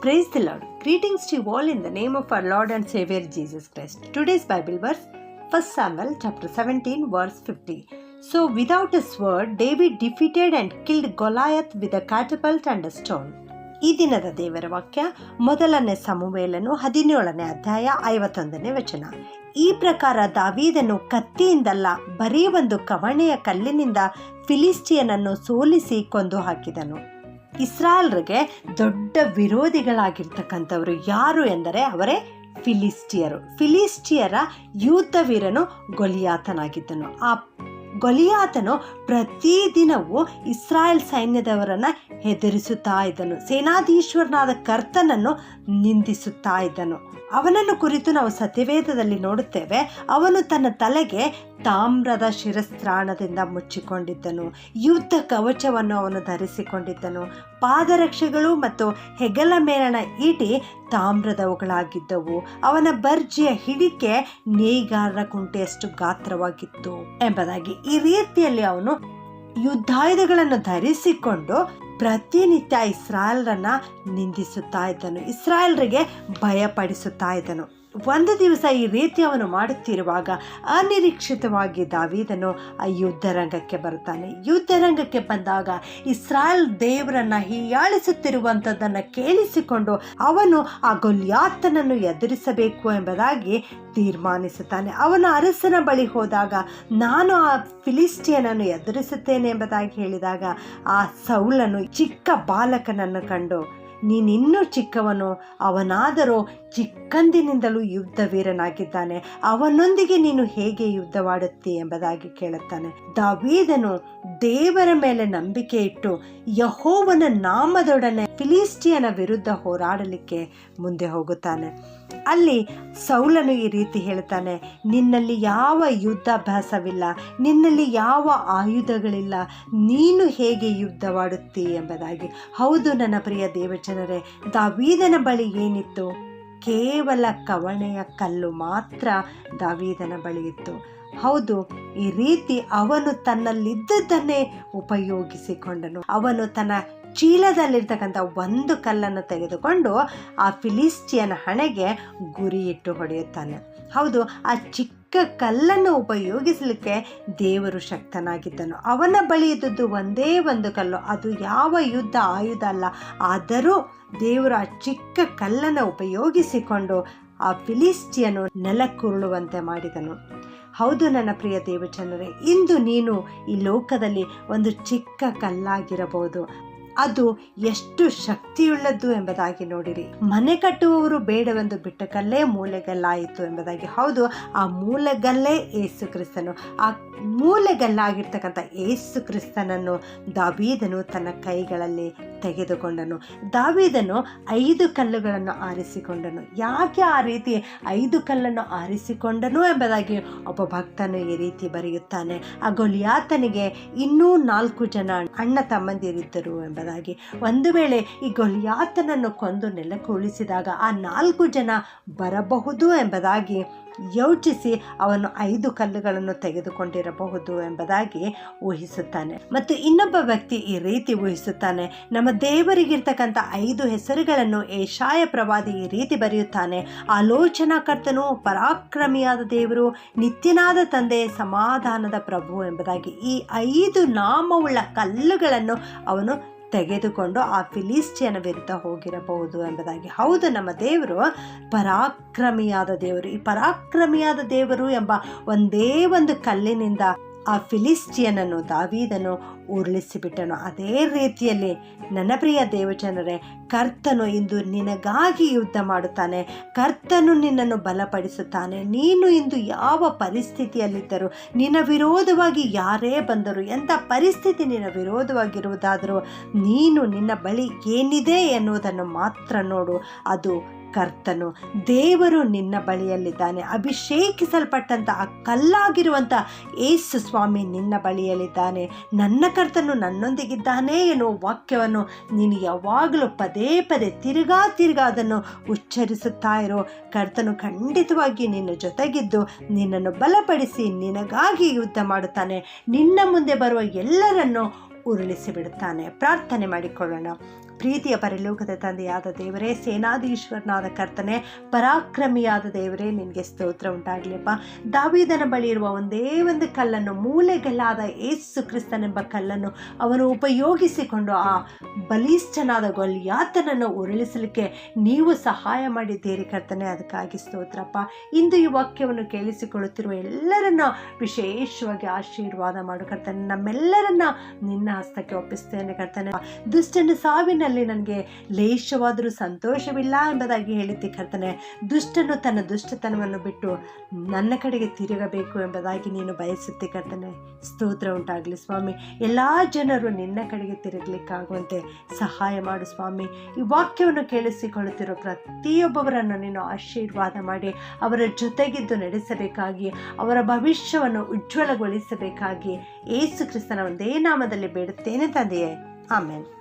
Praise the Lord. Greetings to you all in the name of our Lord and Savior Jesus Christ. Today's Bible verse 1 Samuel chapter 17 verse 50. So without a sword David defeated and killed Goliath with a catapult and a stone. ಈ ದಿನದ ದೇವರ ವಾಕ್ಯ ಮೊದಲನೇ ಸಮುವೇಲನು ಹದಿನೇಳನೇ ಅಧ್ಯಾಯ ಐವತ್ತೊಂದನೇ ವಚನ ಈ ಪ್ರಕಾರ ದಾವೀದನು ಕತ್ತಿಯಿಂದಲ್ಲ ಬರೀ ಒಂದು ಕವಣೆಯ ಕಲ್ಲಿನಿಂದ ಫಿಲಿಸ್ಟಿಯನನ್ನು ಸೋಲಿಸಿ ಕೊಂದು ಹಾಕಿದನು ಇಸ್ರಾಯಲ್ರಿಗೆ ದೊಡ್ಡ ವಿರೋಧಿಗಳಾಗಿರ್ತಕ್ಕಂಥವರು ಯಾರು ಎಂದರೆ ಅವರೇ ಫಿಲಿಸ್ಟಿಯರು. ಫಿಲಿಸ್ಟಿಯರ ಯೂತ ವೀರನು ಗೊಲಿಯಾತನಾಗಿದ್ದನು. ಆ ಗೊಲಿಯಾತನು ಪ್ರತಿದಿನವೂ ಇಸ್ರಾಯೇಲ್ ಸೈನ್ಯದವರನ್ನು ಹೆದರಿಸುತ್ತಾ ಇದ್ದನು. ಸೇನಾಧೀಶ್ವರನಾದ ಕರ್ತನನ್ನು ನಿಂದಿಸುತ್ತಾ ಇದ್ದನು. ಅವನನ್ನು ಕುರಿತು ನಾವು ಸತ್ಯವೇದದಲ್ಲಿ ನೋಡುತ್ತೇವೆ, ಅವನು ತನ್ನ ತಲೆಗೆ ತಾಮ್ರದ ಶಿರಸ್ತ್ರಾಣದಿಂದ ಮುಚ್ಚಿಕೊಂಡಿದ್ದನು. ಯುದ್ಧ ಕವಚವನ್ನು ಅವನು ಧರಿಸಿಕೊಂಡಿದ್ದನು. ಪಾದರಕ್ಷೆಗಳು ಮತ್ತು ಹೆಗಲ ಮೇಲಣ ಈಟಿ ತಾಮ್ರದವುಗಳಾಗಿದ್ದವು. ಅವನ ಬರ್ಜಿಯ ಹಿಡಿಕೆ ನೇಯ್ಗಾರರ ಕುಂಟೆಯಷ್ಟು ಗಾತ್ರವಾಗಿತ್ತು. ಎಂಬುದಾಗಿ ಈ ರೀತಿಯಲ್ಲಿ ಅವನು ಯುದ್ಧಾಯುಧಗಳನ್ನು ಧರಿಸಿಕೊಂಡು ಪ್ರತಿನಿತ್ಯ ಇಸ್ರಾಯಲ್ರನ್ನ ನಿಂದಿಸುತ್ತಾ ಇದ್ದನು. ಇಸ್ರಾಯಲ್ರಿಗೆ ಭಯಪಡಿಸುತ್ತಾ ಇದ್ದನು. ಒಂದು ದಿವಸ ಈ ರೀತಿ ಅವನು ಮಾಡುತ್ತಿರುವಾಗ ಅನಿರೀಕ್ಷಿತವಾಗಿ ದಾವೀದನು ಆ ಯುದ್ಧರಂಗಕ್ಕೆ ಬರ್ತಾನೆ ಯುದ್ಧರಂಗಕ್ಕೆ ಬಂದಾಗ ಇಸ್ರಾಯೇಲ್ ದೇವರನ್ನ ಹೀಯಾಳಿಸುತ್ತಿರುವಂಥದ್ದನ್ನು ಕೇಳಿಸಿಕೊಂಡು ಅವನು ಆ ಗೊಲ್ಯಾತನನ್ನು ಎದುರಿಸಬೇಕು ಎಂಬುದಾಗಿ ತೀರ್ಮಾನಿಸುತ್ತಾನೆ. ಅವನ ಅರಸನ ಬಳಿ ಹೋದಾಗ ನಾನು ಆ ಫಿಲಿಸ್ಟಿಯನನ್ನು ಎದುರಿಸುತ್ತೇನೆ ಎಂಬುದಾಗಿ ಹೇಳಿದಾಗ ಆ ಸೌಲನು ಚಿಕ್ಕ ಬಾಲಕನನ್ನು ಕಂಡು ನೀನಿನ್ನೂ ಚಿಕ್ಕವನು. ಅವನಾದರೂ ಚಿಕ್ಕಂದಿನಿಂದಲೂ ಯುದ್ಧ ವೀರನಾಗಿದ್ದಾನೆ ಅವನೊಂದಿಗೆ ನೀನು ಹೇಗೆ ಯುದ್ಧವಾಡುತ್ತಿ ಎಂಬುದಾಗಿ ಕೇಳುತ್ತಾನೆ. ದಾವೀದನು ದೇವರ ಮೇಲೆ ನಂಬಿಕೆ ಇಟ್ಟು ಯಹೋವನ ನಾಮದೊಡನೆ ಫಿಲಿಸ್ಟಿಯನ ವಿರುದ್ಧ ಹೋರಾಡಲಿಕ್ಕೆ ಮುಂದೆ ಹೋಗುತ್ತಾನೆ. ಅಲ್ಲಿ ಸೌಲನು ಈ ರೀತಿ ಹೇಳ್ತಾನೆ ನಿನ್ನಲ್ಲಿ ಯಾವ ಯುದ್ಧಾಭ್ಯಾಸವಿಲ್ಲ, ನಿನ್ನಲ್ಲಿ ಯಾವ ಆಯುಧಗಳಿಲ್ಲ, ನೀನು ಹೇಗೆ ಯುದ್ಧವಾಡುತ್ತಿ ಎಂಬುದಾಗಿ. ಹೌದು, ನನ್ನ ಪ್ರಿಯ ದೇವಜನರೇ ದಾವೀದನ ಬಳಿ ಏನಿತ್ತು? ಕೇವಲ ಕವಣೆಯ ಕಲ್ಲು ಮಾತ್ರ ದಾವೀದನ ಬಳಿ ಇತ್ತು. ಹೌದು, ಈ ರೀತಿ ಅವನು ತನ್ನಲ್ಲಿದ್ದದ್ದನ್ನೇ ಉಪಯೋಗಿಸಿಕೊಂಡನು. ಅವನು ತನ್ನ ಚೀಲದಲ್ಲಿರ್ತಕ್ಕಂಥ ಒಂದು ಕಲ್ಲನ್ನು ತೆಗೆದುಕೊಂಡು ಆ ಫಿಲಿಸ್ಟಿಯನ ಹಣೆಗೆ ಗುರಿಯಿಟ್ಟು ಹೊಡೆಯುತ್ತಾನೆ. ಹೌದು, ಆ ಚಿಕ್ಕ ಕಲ್ಲನ್ನು ಉಪಯೋಗಿಸಲಿಕ್ಕೆ ದೇವರು ಶಕ್ತನಾಗಿದ್ದನು. ಅವನ ಬಳಿ ಇದ್ದದ್ದು ಒಂದೇ ಒಂದು ಕಲ್ಲು. ಅದು ಯಾವ ಯುದ್ಧ ಆಯುಧ ಅಲ್ಲ. ಆದರೂ ದೇವರು ಆ ಚಿಕ್ಕ ಕಲ್ಲನ್ನು ಉಪಯೋಗಿಸಿಕೊಂಡು ಆ ಫಿಲಿಸ್ಟಿಯನ್ನು ನೆಲಕ್ಕುರುಳುವಂತೆ ಮಾಡಿದನು. ಹೌದು ನನ್ನ ಪ್ರಿಯ ದೇವಚಂದ್ರೇ ಇಂದು ನೀನು ಈ ಲೋಕದಲ್ಲಿ ಒಂದು ಚಿಕ್ಕ ಕಲ್ಲಾಗಿರಬಹುದು. ಅದು ಎಷ್ಟು ಶಕ್ತಿಯುಳ್ಳದ್ದು ಎಂಬುದಾಗಿ ನೋಡಿರಿ. ಮನೆ ಕಟ್ಟುವವರು ಬೇಡವೆಂದು ಬಿಟ್ಟ ಕಲ್ಲೇ ಮೂಲೆಗಲ್ಲಾಯಿತು ಎಂಬುದಾಗಿ. ಹೌದು, ಆ ಮೂಲೆಗಲ್ಲೇ ಏಸು ಕ್ರಿಸ್ತನು ಆ ಮೂಲೆಗಲ್ಲಾಗಿರ್ತಕ್ಕಂಥ ಏಸು ಕ್ರಿಸ್ತನನ್ನು ದಾಬೀದನು ತನ್ನ ಕೈಗಳಲ್ಲಿ ತೆಗೆದುಕೊಂಡನು. ದಾವಿದನು ಐದು ಕಲ್ಲುಗಳನ್ನು ಆರಿಸಿಕೊಂಡನು. ಯಾಕೆ ಆ ರೀತಿ ಐದು ಕಲ್ಲನ್ನು ಆರಿಸಿಕೊಂಡನು ಎಂಬುದಾಗಿ ಒಬ್ಬ ಭಕ್ತನು ಈ ರೀತಿ ಬರೆಯುತ್ತಾನೆ. ಆ ಗೊಲಿಯಾತನಿಗೆ ಇನ್ನೂ ನಾಲ್ಕು ಜನ ಅಣ್ಣ ತಮ್ಮಂದಿರಿದ್ದರು ಎಂಬುದಾಗಿ. ಒಂದು ವೇಳೆ ಈ ಗೊಲಿಯಾತನನ್ನು ಕೊಂದು ನೆಲಕ್ಕೆ ಉಳಿಸಿದಾಗ ಆ ನಾಲ್ಕು ಜನ ಬರಬಹುದು ಎಂಬುದಾಗಿ ಯೋಚಿಸಿ ಅವನು ಐದು ಕಲ್ಲುಗಳನ್ನು ತೆಗೆದುಕೊಂಡಿರಬಹುದು ಎಂಬುದಾಗಿ ಊಹಿಸುತ್ತಾನೆ. ಮತ್ತು ಇನ್ನೊಬ್ಬ ವ್ಯಕ್ತಿ ಈ ರೀತಿ ಊಹಿಸುತ್ತಾನೆ, ನಮ್ಮ ದೇವರಿಗಿರ್ತಕ್ಕಂಥ ಐದು ಹೆಸರುಗಳನ್ನು ಏಷಾಯ ಪ್ರವಾದಿ ಈ ರೀತಿ ಬರೆಯುತ್ತಾನೆ, ಆಲೋಚನಾಕರ್ತನು, ಪರಾಕ್ರಮಿಯಾದ ದೇವರು, ನಿತ್ಯನಾದ ತಂದೆ, ಸಮಾಧಾನದ ಪ್ರಭು ಎಂಬುದಾಗಿ ಈ ಐದು ನಾಮವುಳ್ಳ ಕಲ್ಲುಗಳನ್ನು ಅವನು ತೆಗೆದುಕೊಂಡು ಆ ಫಿಲಿಸ್ಟಿಯನ ವಿರುದ್ಧ ಹೋಗಿರಬಹುದು ಎಂಬುದಾಗಿ. ಹೌದು, ನಮ್ಮ ದೇವರು ಪರಾಕ್ರಮಿಯಾದ ದೇವರು. ಈ ಪರಾಕ್ರಮಿಯಾದ ದೇವರು ಎಂಬ ಒಂದೇ ಒಂದು ಕಲ್ಲಿನಿಂದ ಆ ಫಿಲಿಸ್ಟಿಯನನ್ನು ದಾವೀದನು ಉರುಳಿಸಿಬಿಟ್ಟನು. ಅದೇ ರೀತಿಯಲ್ಲಿ ನನ್ನ ಪ್ರಿಯ ದೇವಜನರೇ, ಕರ್ತನು ಇಂದು ನಿನಗಾಗಿ ಯುದ್ಧ ಮಾಡುತ್ತಾನೆ. ಕರ್ತನು ನಿನ್ನನ್ನು ಬಲಪಡಿಸುತ್ತಾನೆ. ನೀನು ಇಂದು ಯಾವ ಪರಿಸ್ಥಿತಿಯಲ್ಲಿದ್ದರೂ, ನಿನ್ನ ವಿರೋಧವಾಗಿ ಯಾರೇ ಬಂದರು, ಎಂಥ ಪರಿಸ್ಥಿತಿ ನಿನ್ನ ವಿರೋಧವಾಗಿರುವುದಾದರೂ, ನೀನು ನಿನ್ನ ಬಳಿ ಏನಿದೆ ಎನ್ನುವುದನ್ನು ಮಾತ್ರ ನೋಡು. ಅದು ಕರ್ತನು ದೇವರು ನಿನ್ನ ಬಳಿಯಲ್ಲಿದ್ದಾನೆ. ಅಭಿಷೇಕಿಸಲ್ಪಟ್ಟಂಥ ಆ ಕಲ್ಲಾಗಿರುವಂಥ ಏಸು ಸ್ವಾಮಿ ನಿನ್ನ ಬಳಿಯಲ್ಲಿದ್ದಾನೆ. ನನ್ನ ಕರ್ತನು ನನ್ನೊಂದಿಗಿದ್ದಾನೆ ಎನ್ನುವ ವಾಕ್ಯವನ್ನು ನೀನು ಯಾವಾಗಲೂ ಪದೇ ಪದೇ ತಿರುಗಾ ತಿರುಗಾ ಅದನ್ನು ಉಚ್ಚರಿಸುತ್ತಾ ಇರೋ. ಕರ್ತನು ಖಂಡಿತವಾಗಿ ನಿನ್ನ ಜೊತೆಗಿದ್ದು ನಿನ್ನನ್ನು ಬಲಪಡಿಸಿ ನಿನಗಾಗಿ ಯುದ್ಧ ಮಾಡುತ್ತಾನೆ. ನಿನ್ನ ಮುಂದೆ ಬರುವ ಎಲ್ಲರನ್ನು ಉರುಳಿಸಿ ಬಿಡುತ್ತಾನೆ ಪ್ರಾರ್ಥನೆ ಮಾಡಿಕೊಳ್ಳೋಣ. ಪ್ರೀತಿಯ ಪರಲೋಕದ ತಂದೆಯಾದ ದೇವರೇ, ಸೇನಾಧೀಶ್ವರನಾದ ಕರ್ತನೆ, ಪರಾಕ್ರಮಿಯಾದ ದೇವರೇ, ನಿನಗೆ ಸ್ತೋತ್ರ ಉಂಟಾಗಲಿಪ್ಪ. ದಾವಿದನ ಬಳಿ ಇರುವ ಒಂದೇ ಒಂದು ಕಲ್ಲನ್ನು, ಮೂಲೆಗಲ್ಲಾದ ಏಸು ಕ್ರಿಸ್ತನೆಂಬ ಕಲ್ಲನ್ನು ಅವನು ಉಪಯೋಗಿಸಿಕೊಂಡು ಆ ಬಲಿಷ್ಠನಾದ ಗೊಲ್ಯಾತನನ್ನು ಉರುಳಿಸಲಿಕ್ಕೆ ನೀವು ಸಹಾಯ ಮಾಡಿದ್ದೀರಿ ಕರ್ತನೆ, ಅದಕ್ಕಾಗಿ ಸ್ತೋತ್ರಪ್ಪ. ಇಂದು ಈ ವಾಕ್ಯವನ್ನು ಕೇಳಿಸಿಕೊಳ್ಳುತ್ತಿರುವ ಎಲ್ಲರನ್ನ ವಿಶೇಷವಾಗಿ ಆಶೀರ್ವಾದ ಮಾಡು ಕರ್ತನೆ. ನಮ್ಮೆಲ್ಲರನ್ನ ನಿನ್ನ ಹಸ್ತಕ್ಕೆ ಒಪ್ಪಿಸ್ತೇನೆ ಕರ್ತನೆ. ದುಷ್ಟನ ಸಾವಿನಲ್ಲಿ ನನಗೆ ಲೇಷವಾದರೂ ಸಂತೋಷವಿಲ್ಲ ಎಂಬುದಾಗಿ ಹೇಳುತ್ತೆ ಕರ್ತನೆ. ದುಷ್ಟನು ತನ್ನ ದುಷ್ಟತನವನ್ನು ಬಿಟ್ಟು ನನ್ನ ಕಡೆಗೆ ತಿರುಗಬೇಕು ಎಂಬುದಾಗಿ ನೀನು ಬಯಸುತ್ತೆ ಕರ್ತನೆ. ಸ್ತೋತ್ರ ಉಂಟಾಗಲಿ ಸ್ವಾಮಿ. ಎಲ್ಲ ಜನರು ನಿನ್ನ ಕಡೆಗೆ ತಿರುಗಲಿಕ್ಕಾಗುವಂತೆ ಸಹಾಯ ಮಾಡು ಸ್ವಾಮಿ. ಈ ವಾಕ್ಯವನ್ನು ಕೇಳಿಸಿಕೊಳ್ಳುತ್ತಿರೋ ಪ್ರತಿಯೊಬ್ಬರನ್ನು ನೀನು ಆಶೀರ್ವಾದ ಮಾಡಿ ಅವರ ಜೊತೆಗಿದ್ದು ನಡೆಸಬೇಕಾಗಿ, ಅವರ ಭವಿಷ್ಯವನ್ನು ಉಜ್ವಲಗೊಳಿಸಬೇಕಾಗಿ. ಏಸು ಕ್ರಿಸ್ತನ ಒಂದೇ ನಾಮದಲ್ಲಿ ಬೇಡುತ್ತೇನೆ ತಂದೆಯೇ. ಆಮೇಲೆ